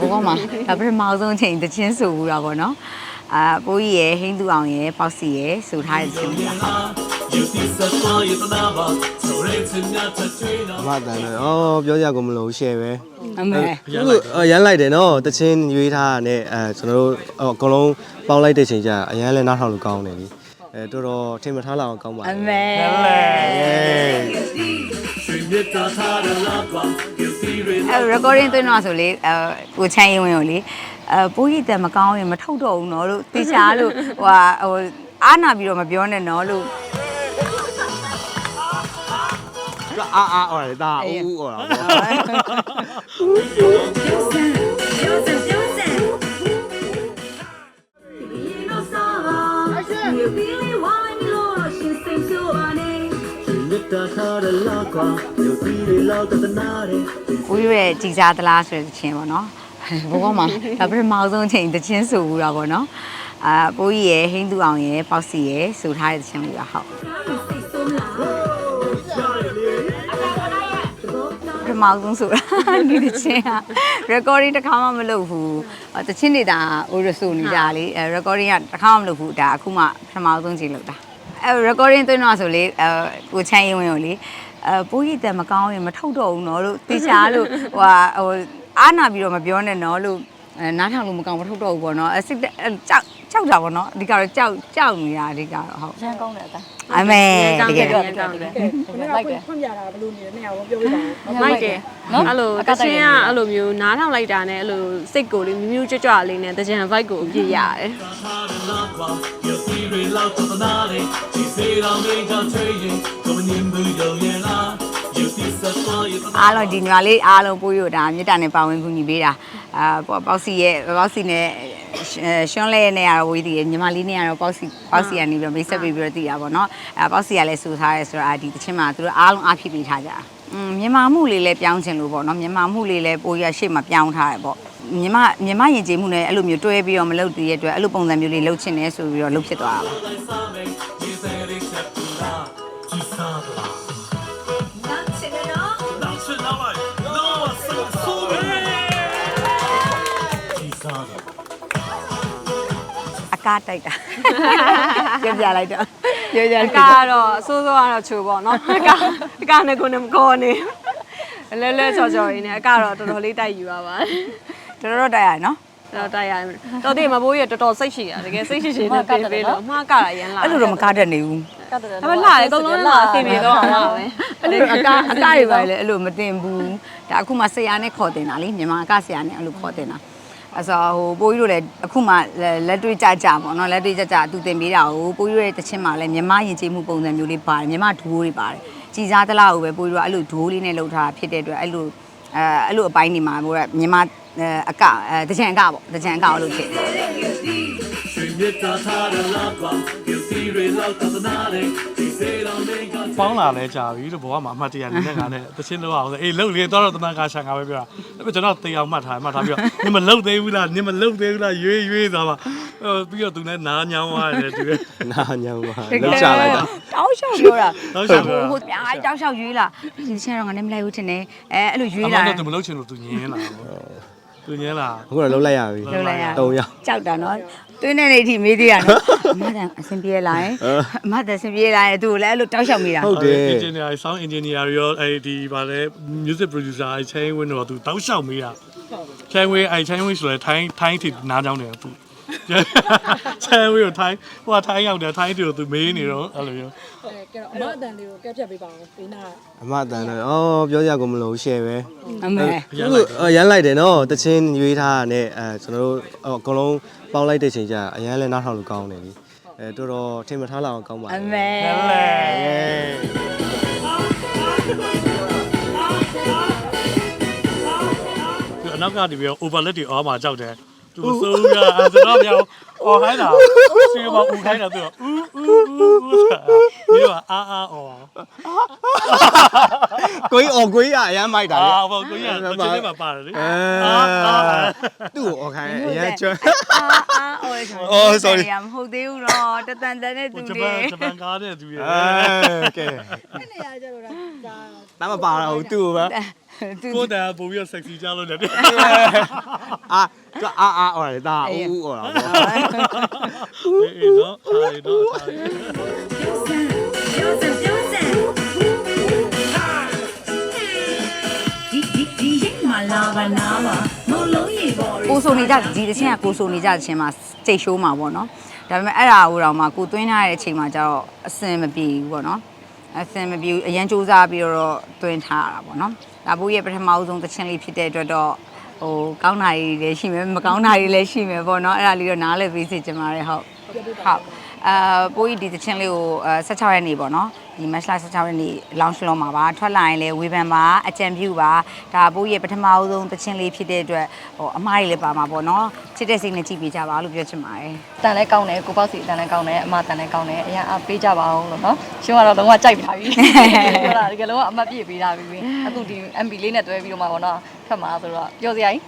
ဘဘမှာဒါပထမဆုံးအချိန်တချင်းဆိုဘူးတာပေါ့နော်အာပိုးကြီးရယ်ဟိန်းသူအောင်ရယ်ပေါက်စီရယ်ဆိုထားတဲ့ချင်းလေးပါအမတန်တယ်အော်ပြောကြကုန်မလို့ share ပဲအမေအခုအော်ရမ်းလိုက်တယ်နော်တချင်းရွေးထားတာနဲ့အဲကျွန်တော်တို့အော်အကုန်လုံးပေါင်းလိုက်တဲ့ချိန်ကျအရန်လဲနားထောင်လို့ကောင်းတယ်လी အဲတော်တော်ထင်မထားလောက်အောင်ကောင်းပါအမေအဲ recording သွင်းတော့ဆိုလေအဲကိုချမ်းရင်ဝင်ကိုလေအဲပိုးရီတန်မကောင်းရင်မထုတ်တော့ဘူးနော်လို့တေချာလို့ဟိုဟာဟိုအားနာပြီးတော့မပြောနဲ့နော်လို့အာအာအော်ဒါဦးဦးအော်ဒါ ဟောတာပေါ့ကိုရွရဲ့ကြည်စားသလားဆိုတဲ့ချင်းပေါ့နော်ဘဘမှာဒါပထမဆုံးအချိန်တချင်းဆိုဘူးတာပေါ့နော်အာပိုးကြီးရယ်ဟိန်းသူအောင်ရယ်ပေါက်စီရယ်ဆိုထားတဲ့ချင်းလေးပါဟုတ်ပထမဆုံးဆိုတာဒီတချင်းက recording တစ်ခါမှမလုပ်ဘူးတချင်းနေတာဟိုရဆိုနေကြလေအဲ recording ကတစ်ခါမှမလုပ်ဘူးဒါအခုမှပထမဆုံးချိန်လုပ်တာ အဲ recording သွင်းတော့ဆိုလေအဲကိုချမ်းရင်ဝင်ကိုလေအဲပိုးရည်တန်မကောင်းရင်မထုတ်တော့ဘူးနော်လို့တေချာလို့ဟိုဟိုအားနာပြီးတော့မပြောနဲ့နော်လို့နားထောင်လို့မကောင်းမထုတ်တော့ဘူးပေါ့နော်အဲစိတ်ကြောက်ကြောက်တာပေါ့နော်အဓိကတော့ကြောက်ကြောက်နေတာအဓိကတော့ဟုတ်ရန်ကောင်းတယ်အသားအမေတကယ်တော့ကြောက်တယ်လိုက်တယ်ဖွင့်ပြတာဘယ်လိုနေလဲနှစ်ယောက်ပြောပြပါဦးလိုက်တယ်နော်အဲ့လိုတချင်းကအဲ့လိုမျိုးနားထောင်လိုက်တာနဲ့အဲ့လိုစိတ်ကိုလေးမြူးမြူးကြွကြွလေးနဲ့တကြံ vibe ကိုအပြည့်ရတယ် အားလုံးဒီညီမလေးအားလုံးပိုးရတာမြေတားနဲ့ပါဝင်ကူညီပေးတာအာပေါက်စီရဲ့ပေါက်စီနဲ့ရှွန်းလဲနဲ့ကတော့ဝေးတည်ညီမလေးနဲ့ကတော့ပေါက်စီပေါက်စီကနေပြီးမိတ်ဆက်ပြီးပြီးတော့တည်တာပေါ့နော်အဲပေါက်စီကလည်းစူထားရဲဆိုတော့ဒီတချင်းမှာသူတို့အားလုံးအားဖြစ်ပြီးထားကြတာอืมမြန်မာမှုလေးလည်းပြောင်းချင်လို့ပေါ့နော်မြန်မာမှုလေးလည်းပိုးရရှေ့မှာပြောင်းထားတယ်ပေါ့ မြန်မာမြန်မာယဉ်ကျေးမှုနဲ့အဲ့လိုမျိုးတွဲပြီးတော့မလုပ်တည်ရတဲ့အတွက်အဲ့လိုပုံစံမျိုးလေးလုပ်ချင်တယ်ဆိုပြီးတော့လုပ်ဖြစ်သွားတာပါအကားတိုက်တာပြောပြလိုက်တော့ပြောပြလိုက်ကာတော့ကတော့အစိုးစိုးကတော့ချိုပေါ့နော်အကာအကာနဲ့ကိုနဲ့မကောနေလဲလဲချော်ချော်ရင်းနဲ့အကတော့တော်တော်လေးတိုက်ယူရပါတော် တော်တိုက်ရနော်တော်တိုက်ရတော်တည်းမဘိုးကြီးတော်တော်စိတ်ရှိတာတကယ်စိတ်ရှိရှိနဲ့ပြင်ပေးလို့အမှားကတာရန်လာအဲ့လိုတော့မကားတတ်နေဘူးဒါပေမဲ့လာတယ်အကုန်လုံးလာအဆင်ပြေတော့အောင်ပါပဲအဲ့လိုအကားအကားတွေပါလေအဲ့လိုမတင်ဘူးဒါအခုမှဆရာနဲ့ခေါ်တင်တာလေမြန်မာအကားဆရာနဲ့အဲ့လိုခေါ်တင်တာအဲ့ဆိုဟိုပိုးကြီးတို့လည်းအခုမှလက်တွေ့ကြကြပေါ့နော်လက်တွေ့ကြကြသူတင်ပေးတာကိုပိုးကြီးတို့ရဲ့တချင်းမှာလည်းမြန်မာယဉ်ကျေးမှုပုံစံမျိုးလေးပါတယ်မြန်မာဒူးတွေပါတယ်ကြည်စားသလားကိုပဲပိုးကြီးတို့ကအဲ့လိုဒူးလေးနဲ့လှုပ်ထားတာဖြစ်တဲ့အတွက်အဲ့လိုအဲအဲ့လိုအပိုင်းနေမှာပိုးကမြန်မာ အကအဲတချံအကပေါ့တချံအကလို့ဖြစ်တယ်ပေါင်းလာလဲကြာပြီလို့ဘဝမှာအမှတ်တရနေနဲ့ငါနဲ့တချင်းလောက်အောင်ဆိုအေးလှုပ်လေတော့တော့တမန်ကရှာငါပဲပြောတာဒါပေမဲ့ကျွန်တော်တေအောင်မှတ်ထားမှတ်ထားပြီးတော့နင်မလှုပ်သေးဘူးလားနင်မလှုပ်သေးဘူးလားရွေးရွေးသွားပါပြီးတော့သူလည်းနားညောင်းသွားတယ်သူလည်းနာညောင်းပါလောက်ချလိုက်တာတောက်လျှောက်ပြောတာတောက်လျှောက်ပြောတာဟိုပြားတောက်လျှောက်ရွေးလာဒီချင်းတော့ငါနဲ့မလိုက်ဘူးထင်တယ်အဲအဲ့လိုရွေးအမှလာန်တော့သူမလှုပ်ချင်လို့သူညင်းလာ သူညင်းလာအခုတော့လုံးလိုက်ရပြီလုပ်လိုက်ရ၃ယောက်ကြောက်တာနော်တွင်းနေနေအထိမေးသေးရနော်အမတန်အဆင်ပြေလာရင်အမတန်အဆင်ပြေလာရင်သူ့ကိုလည်းအဲ့လိုတောက်လျှောက်မိတာဟုတ်တယ် engineer sound engineer ရောအဲဒီဗာလဲ music producer အဲ chain win တော့သူတောက်လျှောက်မေးတာ chain win အဲ chain win ဆိုလဲထိုင်းထိုင်းထိနားကြောင်းတယ်သူ chain win ကိုထိုင်းဟိုထိုင်းရောက်တယ်ထိုင်းတီကိုသူမေးနေတော့အဲ့လိုမျိုးအဲကဲတော့အမအတန်လေးကိုကဲဖြတ်ပေးပါဦးပေးနာအမတန်တယ်အော်ပြောကြကုန်မလို့ share ပဲအမေအခုအော်ရမ်းလိုက်တယ်နော်တချင်းရွေးထားတာနဲ့အဲကျွန်တော်တို့အော်အကုန်လုံးပေါင်းလိုက်တဲ့ချိန်ကျအရန်လဲနားထောင်လို့ကောင်းတယ်လीအဲတော်တော်ထင်မထားလောက်အောင်ကောင်းပါအလေမေသူအနောက်ကနေပြီးတော့ overlet တွေအော်မှာကြောက်တယ် သူစိုးရအဲကျွန်တော်ပြောအော်ဟိုင်းတာစီမဦးခိုင်းတာသူကဦးဦးဒီကအာအာအော်ကိုကြီးအော်ကိုကြီးကအရမ်းမိုက်တာလေအာဘောကိုကြီးကတစ်ချက်လေးမှာပါတယ်လေအဲသူ့ကိုအော်ခိုင်းအရမ်းကျွမ်းအာအာအော်ဆိုအော် sorry မဟုတ်သေးဘူးတော့တတန်တန်တဲ့သူဂျတွေပန်ဂျပန်ကားတဲ့သူရဲ့အဲကဲအဲ့နေရာကျတော့ဒါဒါတမ်းမပါတော့ဘူးသူ့ကိုပဲသူကိုတည်းပို့ပြီးတော့ sexy ကြလို့လည်း တယ်အာကအာအာအော်လေဒါအူအူအော်တာပေါ့အေးနော်အားရတော့အားရကိုဆိုနေကြဒီတချင်းကကိုဆိုနေကြတချင်းမှာစိတ်ရှိုးမှာပေါ့နော်ဒါပေမဲ့အဲ့ဒါကိုတော့မှကိုသွင်းထားတဲ့အချိန်မှာကျတော့အစင်မပြေဘူးပေါ့နော်အစင်မပြေဘူးအရန်စူးစမ်းပြီးတော့သွင်းထားရတာပေါ့နော်ဒါဘိုးရဲ့ပထမဦးဆုံးတချင်းလေးဖြစ်တဲ့အတွက်တော့ဟိုကောင်းတာတွေလည်းရှိမယ်မကောင်းတာတွေလည်းရှိမယ်ပေါ့နော်အဲ့ဒါလေးတော့နားလည်ပေးစေချင်ပါတယ်ဟုတ်ဟုတ်အာပိုးကြီးဒီတချင်းလေးကိုအဲ16ရက်နေ့ပေါ့နော် ဒီမတ်လ16ရက်နေ့ launch လုပ်မှာပါထွက်လာရင်လည်းဝေဖန်ပါအကြံပြုပါဒါပိုးကြီးရဲ့ပထမဦးဆုံးတချင်းလေးဖြစ်တဲ့အတွက်ဟိုအမားကြီးလည်းပါမှာပေါ့နော်ချစ်တဲ့စိတ်နဲ့ကြည့်ပေးကြပါလို့ပြောချင်ပါတယ်တန်လည်းကောင်းတယ်ကိုပေါ့စီတန်လည်းကောင်းတယ်အမတန်လည်းကောင်းတယ်အရင်အားပေးကြပါအောင်လို့နော်ရှင်ကတော့လုံးဝကြိုက်ပါပြီဟုတ်လားဒီကလုံးဝအမတ်ပြည့်ပေးတာပြီအခုဒီ MB လေးနဲ့တွဲပြီးတော့မှပေါ့နော်ဖတ်မှာဆိုတော့ပြောစရာကြီး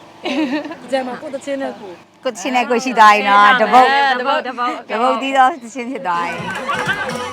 ဒီကျမှာကိုတချင်းနဲ့ကိုကိုချင်းနဲ့ကိုရှိသွားရင်တော့တပုတ်တပုတ်တပုတ်တပုတ်တီးတော့တချင်းဖြစ်သွားရင်